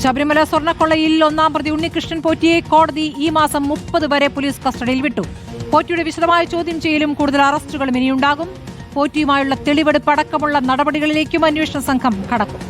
ശബരിമല സ്വർണക്കൊള്ളയിൽ ഒന്നാം പ്രതി ഉണ്ണികൃഷ്ണൻ പോറ്റിയെ കോടതി ഈ മാസം മുപ്പത് വരെ പോലീസ് കസ്റ്റഡിയിൽ വിട്ടു. പോറ്റിയുടെ വിശദമായ ചോദ്യം ചെയ്യലും കൂടുതൽ അറസ്റ്റുകളും ഇനിയുണ്ടാകും. പോറ്റിയുമായുള്ള തെളിവെടുപ്പ് അടക്കമുള്ള നടപടികളിലേക്കും അന്വേഷണ സംഘം കടക്കും.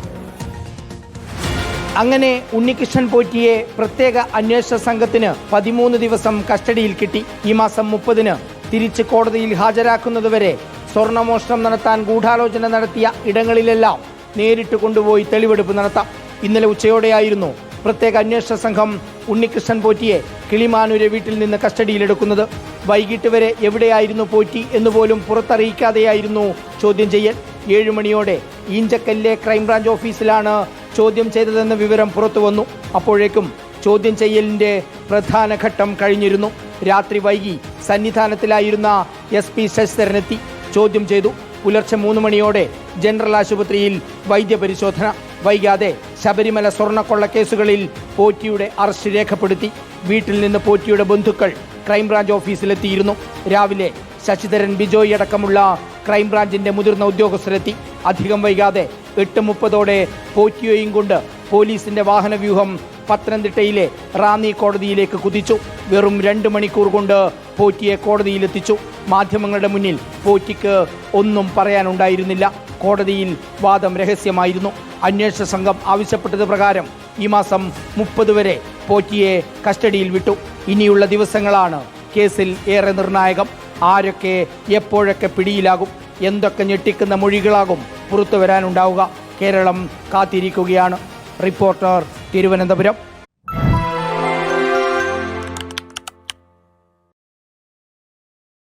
അങ്ങനെ ഉണ്ണികൃഷ്ണൻ പോറ്റിയെ പ്രത്യേക അന്വേഷണ സംഘത്തിന് പതിമൂന്ന് ദിവസം കസ്റ്റഡിയിൽ കിട്ടി. ഈ മാസം മുപ്പതിന് തിരിച്ച് കോടതിയിൽ ഹാജരാക്കുന്നതുവരെ സ്വർണമോഷണം നടത്താൻ ഗൂഢാലോചന നടത്തിയ ഇടങ്ങളിലെല്ലാം നേരിട്ട് കൊണ്ടുപോയി തെളിവെടുപ്പ് നടത്താം. ഇന്നലെ ഉച്ചയോടെയായിരുന്നു പ്രത്യേക അന്വേഷണ സംഘം ഉണ്ണികൃഷ്ണൻ പോറ്റിയെ കിളിമാനൂരെ വീട്ടിൽ നിന്ന് കസ്റ്റഡിയിലെടുക്കുന്നത്. വൈകിട്ട് വരെ എവിടെയായിരുന്നു പോറ്റി എന്നുപോലും പുറത്തറിയിക്കാതെയായിരുന്നു ചോദ്യം ചെയ്യൽ. ഏഴുമണിയോടെ ഈഞ്ചക്കല്ലെ ക്രൈംബ്രാഞ്ച് ഓഫീസിലാണ് ചോദ്യം ചെയ്തതെന്ന വിവരം പുറത്തു വന്നു. അപ്പോഴേക്കും ചോദ്യം ചെയ്യലിന്റെ പ്രധാന ഘട്ടം കഴിഞ്ഞിരുന്നു. രാത്രി വൈകി സന്നിധാനത്തിലായിരുന്ന എസ് പി ശശിധരനെത്തി. ചോദ്യം ചെയ്തു. പുലർച്ചെ മൂന്ന് മണിയോടെ ജനറൽ ആശുപത്രിയിൽ വൈദ്യപരിശോധന. വൈകാതെ ശബരിമല സ്വർണക്കൊള്ള കേസുകളിൽ പോറ്റിയുടെ അറസ്റ്റ് രേഖപ്പെടുത്തി. വീട്ടിൽ നിന്ന് പോറ്റിയുടെ ബന്ധുക്കൾ ക്രൈംബ്രാഞ്ച് ഓഫീസിലെത്തിയിരുന്നു. രാവിലെ ശശിധരൻ ബിജോയ് അടക്കമുള്ള ക്രൈംബ്രാഞ്ചിന്റെ മുതിർന്ന ഉദ്യോഗസ്ഥരെത്തി. അധികം വൈകാതെ എട്ട് മുപ്പതോടെ പോറ്റിയോയും കൊണ്ട് പോലീസിന്റെ വാഹനവ്യൂഹം പത്തനംതിട്ടയിലെ റാന്നി കോടതിയിലേക്ക് കുതിച്ചു. വെറും രണ്ട് മണിക്കൂർ കൊണ്ട് പോറ്റിയെ കോടതിയിലെത്തിച്ചു. മാധ്യമങ്ങളുടെ മുന്നിൽ പോറ്റിക്ക് ഒന്നും പറയാനുണ്ടായിരുന്നില്ല. കോടതിയിൽ വാദം രഹസ്യമായിരുന്നു. അന്വേഷണ സംഘം ആവശ്യപ്പെട്ടത് പ്രകാരം ഈ മാസം മുപ്പത് വരെ പോറ്റിയെ കസ്റ്റഡിയിൽ വിട്ടു. ഇനിയുള്ള ദിവസങ്ങളാണ് കേസിൽ ഏറെ നിർണായകം. ആരൊക്കെ എപ്പോഴൊക്കെ പിടിയിലാകും എന്തൊക്കെ ഞെട്ടിക്കുന്ന മൊഴികളാകും പുറത്തു വരാനുണ്ടാവുക കേരളം കാത്തിരിക്കുകയാണ്. റിപ്പോർട്ടർ തിരുവനന്തപുരം.